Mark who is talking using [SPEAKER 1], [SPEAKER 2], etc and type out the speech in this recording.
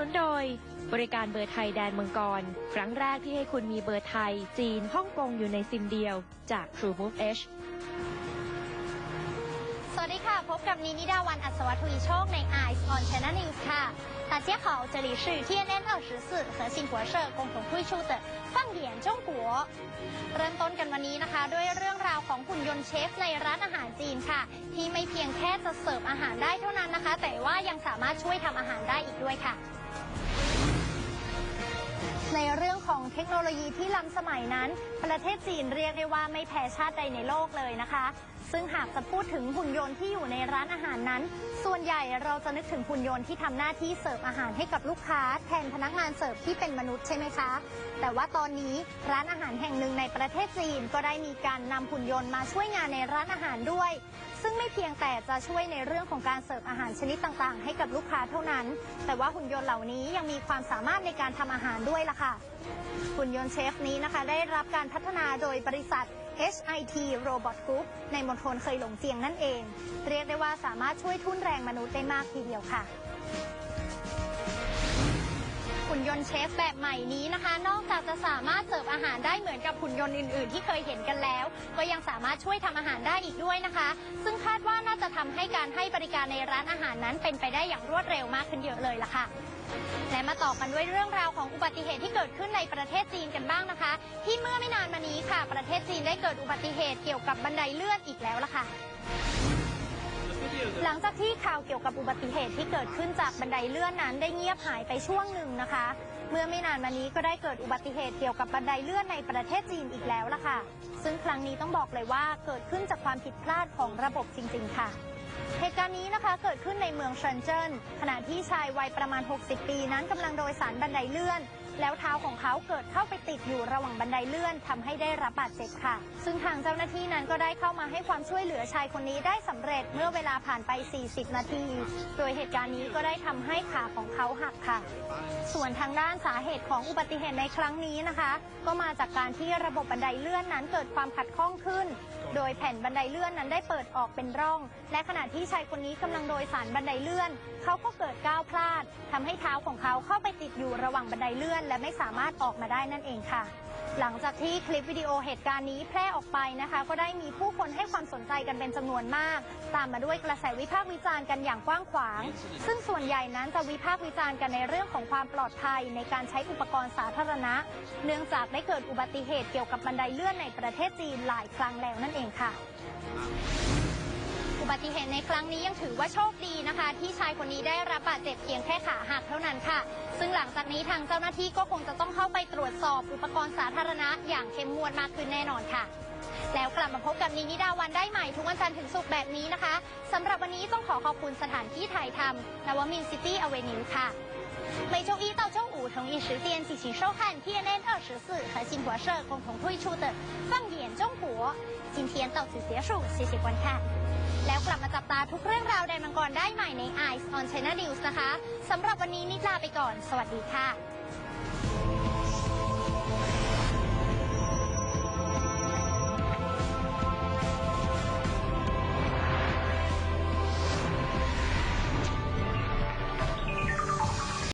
[SPEAKER 1] นุนโดย บริการเบอร์ไทยแดนมังกร ครั้งแรกที่ให้คุณมีเบอร์ไทย จีน ฮ่องกงอยู่ในซิมเดียว จาก True Move H
[SPEAKER 2] สวัสดีค่ะ พบกับนินิดาวันอัศวทวีโชคใน Eyes on China News ค่ะ大家好，这里是 TNN 二十四和新华社共同推出的放眼中国เริ่มต้นกันวันนี้นะคะ ด้วยเรื่องราวของหุ่นยนต์เชฟในร้านอาหารจีนค่ะ ที่ไม่เพียงแค่จะเสิร์ฟอาหารได้เท่านั้นนะคะ แต่ว่ายังสามารถช่วยทำอาหารได้อีกด้วยค่ะ ในเรื่องของเทคโนโลยีที่ล้ำสมัยนั้น ประเทศจีนเรียกได้ว่าไม่แพ้ชาติใดในโลกเลยนะคะ ซึ่งหากจะพูดถึงหุ่นยนต์ที่อยู่ในร้านอาหารนั้น ส่วนใหญ่เราจะนึกถึงหุ่นยนต์ที่ทำหน้าที่เสิร์ฟอาหารให้กับลูกค้า แทนพนักงานเสิร์ฟที่เป็นมนุษย์ใช่ไหมคะ แต่ว่าตอนนี้ร้านอาหารแห่งหนึ่งในประเทศจีนก็ได้มีการนำหุ่นยนต์มาช่วยงานในร้านอาหารด้วย ซึ่งไม่เพียงแต่จะช่วยในเรื่องของการเสิร์ฟอาหารชนิดต่างๆ ให้กับลูกค้าเท่านั้น แต่ว่าหุ่นยนต์เหล่านี้ยังมีความสามารถในการทำอาหารด้วยล่ะค่ะ หุ่นยนต์เชฟนี้นะคะ ได้รับการพัฒนาโดยบริษัท HIT Robot Group ในมณฑลเคยหลงเจียงนั่นเอง เรียกได้ว่าสามารถช่วยทุ่นแรงมนุษย์ได้มากทีเดียวค่ะ นยนต์เชฟแบบใหม่นี้นะคะ นอกจากจะสามารถเสิร์ฟอาหารได้เหมือนกับหุ่นยนต์อื่น ๆ ที่เคยเห็นกันแล้ว ก็ยังสามารถช่วยทำอาหารได้อีกด้วยนะคะ ซึ่งคาดว่าน่าจะทำให้การให้บริการในร้านอาหารนั้นเป็นไปได้อย่างรวดเร็วมากขึ้นเยอะเลยล่ะค่ะและมาต่อกันด้วยเรื่องราวของอุบัติเหตุที่เกิดขึ้นในประเทศจีนกันบ้างนะคะ ที่เมื่อไม่นานมานี้ค่ะ ประเทศจีนได้เกิดอุบัติเหตุเกี่ยวกับบันไดเลื่อนอีกแล้วล่ะค่ะ หลังจากที่ข่าวเกี่ยวกับอุบัติเหตุที่เกิดขึ้นจากบันไดเลื่อนนั้นได้เงียบหายไปช่วงหนึ่งนะคะ เมื่อไม่นานมานี้ก็ได้เกิดอุบัติเหตุเกี่ยวกับบันไดเลื่อนในประเทศจีนอีกแล้วล่ะค่ะ ซึ่งครั้งนี้ต้องบอกเลยว่าเกิดขึ้นจากความผิดพลาดของระบบจริง ๆ ค่ะเหตุการณ์นี้นะคะเกิดขึ้นในเมืองเซินเจิ้นขณะที่ชายวัยประมาณ 60 ปีนั้นกำลังโดยสารบันไดเลื่อน แล้วเท้าของเขาเกิดเข้าไปติดอยู่ระหว่างบันไดเลื่อนทำให้ได้รับบาดเจ็บค่ะ ซึ่งทางเจ้าหน้าที่นั้นก็ได้เข้ามาให้ความช่วยเหลือชายคนนี้ได้สำเร็จเมื่อเวลาผ่านไป 40 นาที โดยเหตุการณ์นี้ก็ได้ทำให้ขาของเขาหักค่ะ ส่วนทางด้านสาเหตุของอุบัติเหตุในครั้งนี้นะคะ ก็มาจากการที่ระบบบันไดเลื่อนนั้นเกิดความขัดข้องขึ้น โดยแผ่นบันไดเลื่อนนั้นได้เปิดออกเป็นร่อง และขณะที่ชายคนนี้กำลังโดยสารบันไดเลื่อน เขาก็เกิดก้าวพลาดทำให้เท้าของเขาเข้าไปติดอยู่ระหว่างบันไดเลื่อน และไม่สามารถออกมาได้นั่นเองค่ะ หลังจากที่คลิปวิดีโอเหตุการณ์นี้แพร่ออกไปนะคะ ก็ได้มีผู้คนให้ความสนใจกันเป็นจำนวนมาก ตามมาด้วยกระแสวิพากษ์วิจารณ์กันอย่างกว้างขวาง ซึ่งส่วนใหญ่นั้นจะวิพากษ์วิจารณ์กันในเรื่องของความปลอดภัยในการใช้อุปกรณ์สาธารณะ เนื่องจากได้เกิดอุบัติเหตุเกี่ยวกับบันไดเลื่อนในประเทศจีนหลายครั้งแล้วนั่นเองค่ะอุบัติเหตุในครั้งนี้ยังถือว่าโชคดีนะคะ ที่ชายคนนี้ได้รับบาดเจ็บเพียงแค่ขาหักเท่านั้นค่ะ ซึ่งหลังจากนี้ทางเจ้าหน้าที่ก็คงจะต้องเข้าไปตรวจสอบอุปกรณ์สาธารณะอย่างเข้มงวดมากขึ้นแน่นอนค่ะ แล้วกลับมาพบกับนินิดาวันได้ใหม่ทุกวันจันทร์ถึงศุกร์แบบนี้นะคะสำหรับวันนี้ต้องขอขอบคุณสถานที่ถ่ายทำนวมินซิตี้อเวนิวค่ะ每周一到周五同一时间敬请收看 TNN 二十四和新华社共同推出的放眼中国今天到此结束谢谢观看 แล้วกลับมาจับตาทุกเรื่องราวแดนมังกรได้ใหม่ใน Eyes on China News นะคะสำหรับวันนี้นิดลาไปก่อน สวัสดีค่ะ